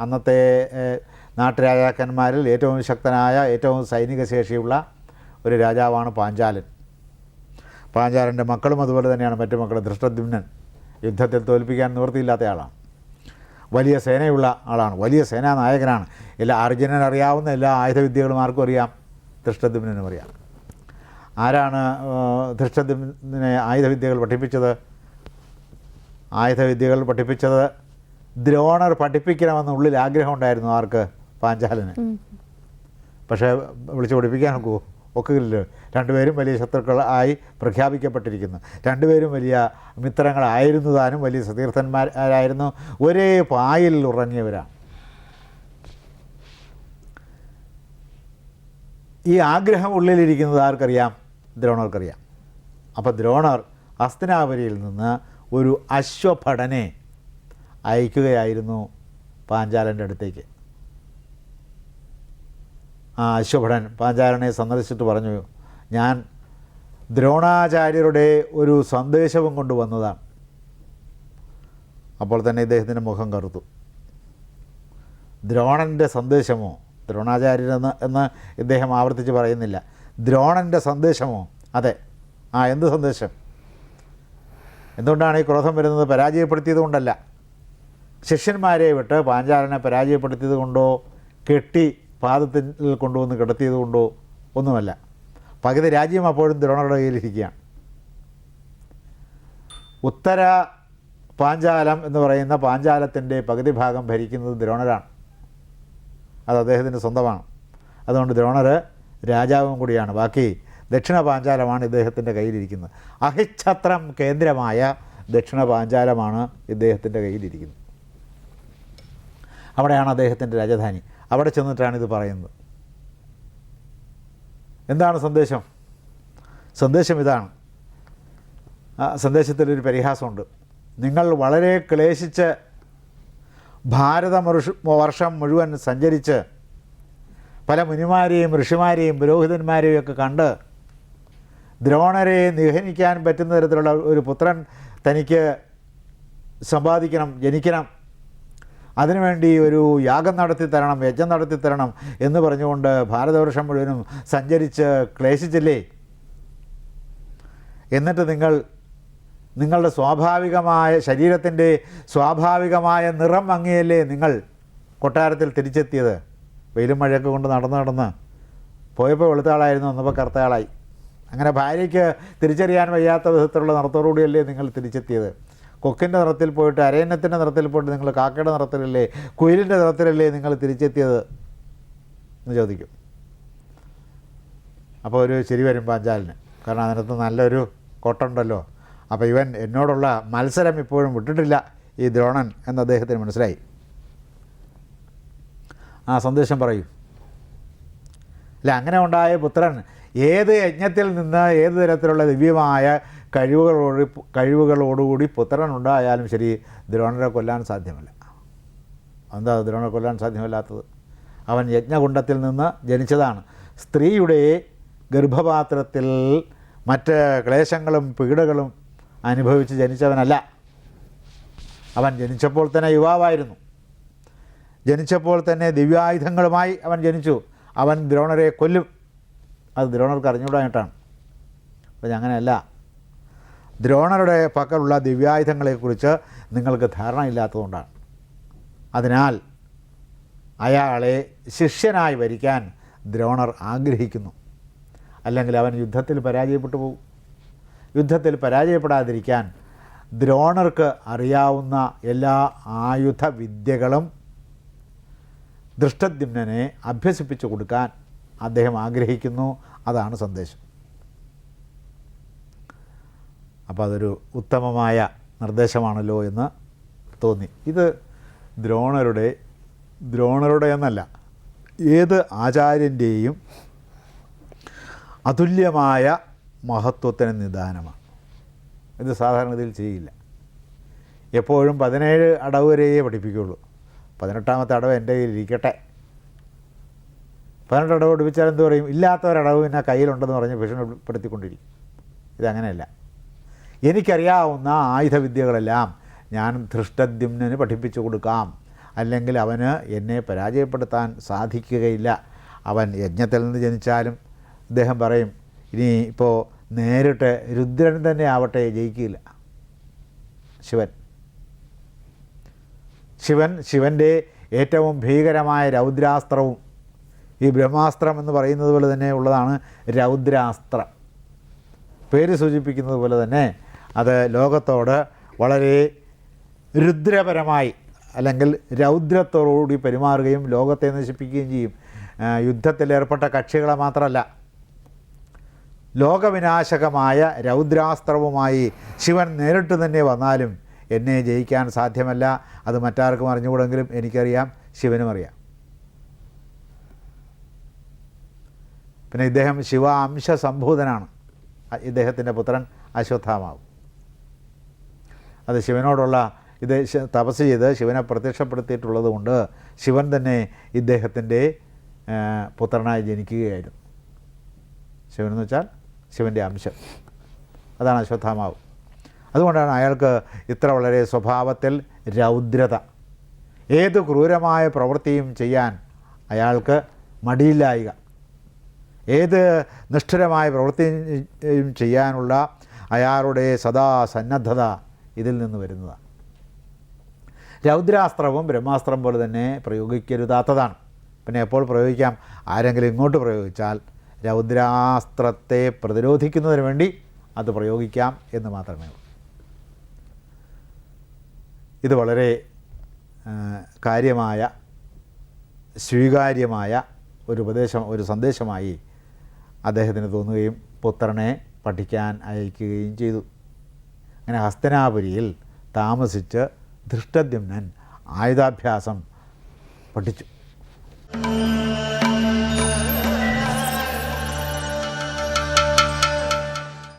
അന്നത്തെ നാട്ടുരാജാക്കന്മാരിൽ ഏറ്റവും ശക്തനായ ഏറ്റവും സൈനിക ശേഷിയുള്ള ഒരു രാജാവാണ് പാഞ്ചാലൻ. പാഞ്ചാലന്റെ മക്കളും അതുപോലെ തന്നെയാണ് മറ്റു മക്കൾ ധൃഷ്ടദ്യുമ്നൻ യുദ്ധത്തിൽ തോൽപ്പിക്കാൻ നിവൃത്തിയില്ലാത്ത ആളാണ്. വലിയ സേനയുള്ള ആളാണ്. വലിയ സേനാ സേനാനായകനാണ്. എല്ലാ അർജുനൻ അറിയാവുന്ന എല്ലാ ആയുധവിദ്യകളും ആർക്കും അറിയാം. ധൃഷ്ടദ്യുമ്നും അറിയാം. ആരാണ് ധൃഷ്ടദ്യുമ്നെ ആയുധവിദ്യകൾ പഠിപ്പിച്ചത്? ആയുധവിദ്യകൾ പഠിപ്പിച്ചത് ദ്രോണർ പഠിപ്പിക്കണമെന്ന് ഉള്ളിൽ ആഗ്രഹം ഉണ്ടായിരുന്നു ആർക്ക്? പാഞ്ചാലന്. പക്ഷേ വിളിച്ച് പഠിപ്പിക്കാൻ ഒക്കുമോ ഒക്കില്ല രണ്ടുപേരും വലിയ ശത്രുക്കൾ ആയി പ്രഖ്യാപിക്കപ്പെട്ടിരിക്കുന്നു. രണ്ടുപേരും വലിയ മിത്രങ്ങളായിരുന്നു താനും വലിയ സതീർത്ഥന്മാരായിരുന്നു. ഒരേ പായിൽ ഉറങ്ങിയവരാണ്. ഈ ആഗ്രഹം ഉള്ളിലിരിക്കുന്നത് ആർക്കറിയാം? ദ്രോണർക്കറിയാം. അപ്പോൾ ദ്രോണർ അസ്തനാപുരിയിൽ നിന്ന് ഒരു അശ്വഭടനെ അയക്കുകയായിരുന്നു പാഞ്ചാലന്റെ അടുത്തേക്ക്. ആ അശ്വഭടൻ പാഞ്ചാലനെ സന്ദർശിച്ചിട്ട് പറഞ്ഞു ഞാൻ ദ്രോണാചാര്യരുടെ ഒരു സന്ദേശവും കൊണ്ടുവന്നതാണ്. അപ്പോൾ തന്നെ ഇദ്ദേഹത്തിന്റെ മുഖം കറുത്തു. ദ്രോണന്റെ സന്ദേശമോ? ദ്രോണാചാര്യരെന്ന് എന്ന് ഇദ്ദേഹം ആവർത്തിച്ച് പറയുന്നില്ല. ദ്രോണന്റെ സന്ദേശമോ? അതെ. ആ എന്ത് സന്ദേശം? എന്തുകൊണ്ടാണ് ഈ ക്രോധം വരുന്നത്? പരാജയപ്പെടുത്തിയത് കൊണ്ടല്ല ശിഷ്യന്മാരെ വിട്ട് പാഞ്ചാലനെ പരാജയപ്പെടുത്തിയത് കൊണ്ടോ കെട്ടി പാദത്തിൽ കൊണ്ടുവന്ന് കിടത്തിയത് കൊണ്ടോ ഒന്നുമല്ല. പകുതി രാജ്യം അപ്പോഴും ദ്രോണരുടെ കയ്യിലിരിക്കുകയാണ്. ഉത്തര പാഞ്ചാലം എന്ന് പറയുന്ന പാഞ്ചാലത്തിന്റെ പകുതി ഭാഗം ഭരിക്കുന്നത് ദ്രോണരാണ്. അത് അദ്ദേഹത്തിന്റെ സ്വന്തമാണ്. അതുകൊണ്ട് ദ്രോണർ രാജാവും കൂടിയാണ്. ബാക്കി ദക്ഷിണ പാഞ്ചാലമാണ് ഇദ്ദേഹത്തിന്റെ കയ്യിലിരിക്കുന്നത്. അഹിച്ഛത്രം കേന്ദ്രമായ ദക്ഷിണ പാഞ്ചാലമാണ് ഇദ്ദേഹത്തിന്റെ കയ്യിലിരിക്കുന്നത്. അവിടെയാണ് അദ്ദേഹത്തിന്റെ രാജധാനി. അവിടെ ചെന്നിട്ടാണ് ഇത് പറയുന്നത്. എന്താണ് സന്ദേശം? സന്ദേശം ഇതാണ്. സന്ദേശത്തിലൊരു പരിഹാസമുണ്ട്. നിങ്ങൾ വളരെ ക്ലേശിച്ച് ഭാരത വർഷം മുഴുവൻ സഞ്ചരിച്ച് പല മുനിമാരെയും ഋഷിമാരെയും പുരോഹിതന്മാരെയും ഒക്കെ കണ്ട് ദ്രോണരെ നിഹനിക്കാൻ പറ്റുന്ന തരത്തിലുള്ള ഒരു പുത്രൻ തനിക്ക് സമ്പാദിക്കണം ജനിക്കണം. അതിനുവേണ്ടി ഒരു യാഗം നടത്തി തരണം യജ്ഞം നടത്തി തരണം എന്ന് പറഞ്ഞുകൊണ്ട് ഭാരതവർഷം മുഴുവനും സഞ്ചരിച്ച് ക്ലേശിച്ചില്ലേ? എന്നിട്ട് നിങ്ങൾ നിങ്ങളുടെ സ്വാഭാവികമായ ശരീരത്തിന്റെ സ്വാഭാവികമായ നിറം മങ്ങിയല്ലേ നിങ്ങൾ കൊട്ടാരത്തിൽ തിരിച്ചെത്തിയത്? വെയിലും മഴയൊക്കെ കൊണ്ട് നടന്ന് നടന്ന്. പോയപ്പോൾ വെളുത്താളായിരുന്നു വന്നപ്പോൾ കറുത്ത അങ്ങനെ ഭാര്യയ്ക്ക് തിരിച്ചറിയാൻ വയ്യാത്ത വിധത്തിലുള്ള നടത്തോടുകൂടിയല്ലേ നിങ്ങൾ തിരിച്ചെത്തിയത്? കൊക്കിന്റെ നിറത്തിൽ പോയിട്ട് അരയന്നത്തിന്റെ നിറത്തിൽ പോയിട്ട് നിങ്ങൾ കാക്കയുടെ നിറത്തിലല്ലേ കുയിലിന്റെ നിറത്തിലല്ലേ നിങ്ങൾ തിരിച്ചെത്തിയത് എന്ന് ചോദിക്കും. അപ്പോൾ ഒരു ശരി വരും പാഞ്ചാലിന്. കാരണം അതിനകത്ത് നല്ലൊരു കൊട്ടുണ്ടല്ലോ. അപ്പോൾ ഇവൻ എന്നോടുള്ള മത്സരം ഇപ്പോഴും വിട്ടിട്ടില്ല. ഈ ദ്രോണൻ എന്ന് അദ്ദേഹത്തിന് മനസ്സിലായി. ആ സന്ദേശം പറയൂ. അല്ല അങ്ങനെ ഉണ്ടായ പുത്രൻ ഏത് യജ്ഞത്തിൽ നിന്ന് ഏത് തരത്തിലുള്ള ദിവ്യമായ കഴിവുകളോട് കഴിവുകളോടുകൂടി പുത്രൻ ഉണ്ടായാലും ശരി ദ്രോണരെ കൊല്ലാൻ സാധ്യമല്ല. എന്താ ദ്രോണരെ കൊല്ലാൻ സാധ്യമല്ലാത്തത്? അവൻ യജ്ഞകുണ്ടത്തിൽ നിന്ന് ജനിച്ചതാണ്. സ്ത്രീയുടെ ഗർഭപാത്രത്തിൽ മറ്റ് ക്ലേശങ്ങളും പീഡകളും അനുഭവിച്ച് ജനിച്ചവനല്ല. അവൻ ജനിച്ചപ്പോൾ തന്നെ യുവാവായിരുന്നു. ജനിച്ചപ്പോൾ തന്നെ ദിവ്യായുധങ്ങളുമായി അവൻ ജനിച്ചു. അവൻ ദ്രോണരെ കൊല്ലും. അത് ദ്രോണർക്ക് അറിഞ്ഞുകൂടാനായിട്ടാണ് അപ്പം അങ്ങനെയല്ല. ദ്രോണരുടെ പക്കലുള്ള ദിവ്യായുധങ്ങളെക്കുറിച്ച് നിങ്ങൾക്ക് ധാരണ ഇല്ലാത്തതുകൊണ്ടാണ് അതിനാൽ അയാളെ ശിഷ്യനായി വരിക്കാൻ ദ്രോണർ ആഗ്രഹിക്കുന്നു. അല്ലെങ്കിൽ അവൻ യുദ്ധത്തിൽ പരാജയപ്പെട്ടു പോകും യുദ്ധത്തിൽ പരാജയപ്പെടാതിരിക്കാൻ ദ്രോണർക്ക് അറിയാവുന്ന എല്ലാ ആയുധവിദ്യകളും വിദ്യകളും ദൃഷ്ടദ്യുമ്നനെ അഭ്യസിപ്പിച്ചു കൊടുക്കാൻ അദ്ദേഹം ആഗ്രഹിക്കുന്നു. അതാണ് സന്ദേശം. അപ്പോൾ അതൊരു ഉത്തമമായ നിർദ്ദേശമാണല്ലോ എന്ന് തോന്നി. ഇത് ദ്രോണരുടെ ദ്രോണരുടെ എന്നല്ല ഏത് ആചാര്യന്റെയും അതുല്യമായ മഹത്വത്തിന് നിദാനമാണ്. ഇത് സാധാരണഗതിയിൽ ചെയ്യില്ല. എപ്പോഴും പതിനേഴ് അടവ് വരെയേ പഠിപ്പിക്കുകയുള്ളൂ പതിനെട്ടാമത്തെ അടവ് എന്റെ കയ്യിൽ ഇരിക്കട്ടെ. പതിനെട്ട് അടവ് പഠിപ്പിച്ചാൽ എന്ത് പറയും? ഇല്ലാത്തവരടവ് പിന്നെ കയ്യിലുണ്ടെന്ന് പറഞ്ഞ് ഭീഷണിപ്പെടുത്തിക്കൊണ്ടിരിക്കും. ഇതങ്ങനെയല്ല. എനിക്കറിയാവുന്ന ആയുധവിദ്യകളെല്ലാം ഞാൻ ധൃഷ്ടദ്യുമ്നന് പഠിപ്പിച്ചു കൊടുക്കാം. അല്ലെങ്കിൽ അവന് എന്നെ പരാജയപ്പെടുത്താൻ സാധിക്കുകയില്ല. അവൻ യജ്ഞത്തിൽ നിന്ന് ജനിച്ചാലും അദ്ദേഹം പറയും ഇനി ഇപ്പോൾ നേരിട്ട് രുദ്രൻ തന്നെ ആവട്ടെ ജയിക്കില്ല. ശിവൻ. ശിവൻ ശിവന്റെ ഏറ്റവും ഭീകരമായ രൗദ്രാസ്ത്രവും ഈ ബ്രഹ്മാസ്ത്രം എന്ന് പറയുന്നത് പോലെ തന്നെ ഉള്ളതാണ് രൗദ്രാസ്ത്രം. പേര് സൂചിപ്പിക്കുന്നത് പോലെ തന്നെ അത് ലോകത്തോട് വളരെ രുദ്രപരമായി അല്ലെങ്കിൽ രൗദ്രത്തോടുകൂടി പെരുമാറുകയും ലോകത്തെ നശിപ്പിക്കുകയും ചെയ്യും. യുദ്ധത്തിലേർപ്പെട്ട കക്ഷികളെ മാത്രമല്ല ലോകവിനാശകമായ രൗദ്രാസ്ത്രവുമായി ശിവൻ നേരിട്ട് തന്നെ വന്നാലും എന്നെ ജയിക്കാൻ സാധ്യമല്ല. അത് മറ്റാർക്കും അറിഞ്ഞുകൂടെങ്കിലും എനിക്കറിയാം ശിവനും അറിയാം. പിന്നെ ഇദ്ദേഹം ശിവ അംശ സംഭൂതനാണ് ഇദ്ദേഹത്തിന്റെ പുത്രൻ അശ്വത്ഥാമാവ്. അത് ശിവനോടുള്ള ഇത് തപസ് ചെയ്ത് ശിവനെ പ്രത്യക്ഷപ്പെടുത്തിയിട്ടുള്ളത് കൊണ്ട് ശിവൻ തന്നെ ഇദ്ദേഹത്തിന്റെ പുത്രനായി ജനിക്കുകയായിരുന്നു. ശിവൻ എന്ന് വെച്ചാൽ ശിവന്റെ അംശം. അതാണ് അശ്വത്ഥാമാവ്. അതുകൊണ്ടാണ് അയാൾക്ക് ഇത്ര വളരെ സ്വഭാവത്തിൽ രൗദ്രത. ഏത് ക്രൂരമായ പ്രവൃത്തിയും ചെയ്യാൻ അയാൾക്ക് മടിയില്ലായിക. ഏത് നിഷ്ഠുരമായ പ്രവൃത്തിയും ചെയ്യാനുള്ള അയാളുടെ സദാ സന്നദ്ധത ഇതിൽ നിന്ന് വരുന്നതാണ്. രൗദ്രാസ്ത്രവും ബ്രഹ്മാസ്ത്രം പോലെ തന്നെ പ്രയോഗിക്കരുതാത്തതാണ്. പിന്നെ എപ്പോൾ പ്രയോഗിക്കാം? ആരെങ്കിലും ഇങ്ങോട്ട് പ്രയോഗിച്ചാൽ രൗദ്രാസ്ത്രത്തെ പ്രതിരോധിക്കുന്നതിന് വേണ്ടി അത് പ്രയോഗിക്കാം എന്ന് മാത്രമേ ഉള്ളൂ. ഇത് വളരെ കാര്യമായ സ്വീകാര്യമായ ഒരു ഉപദേശം ഒരു സന്ദേശമായി അദ്ദേഹത്തിന് തോന്നുകയും പുത്രനെ പഠിക്കാൻ അയക്കുകയും ചെയ്തു. അങ്ങനെ ഹസ്തനാപുരിയിൽ താമസിച്ച് ധൃഷ്ടദ്യുമ്നൻ ആയുധാഭ്യാസം പഠിച്ചു.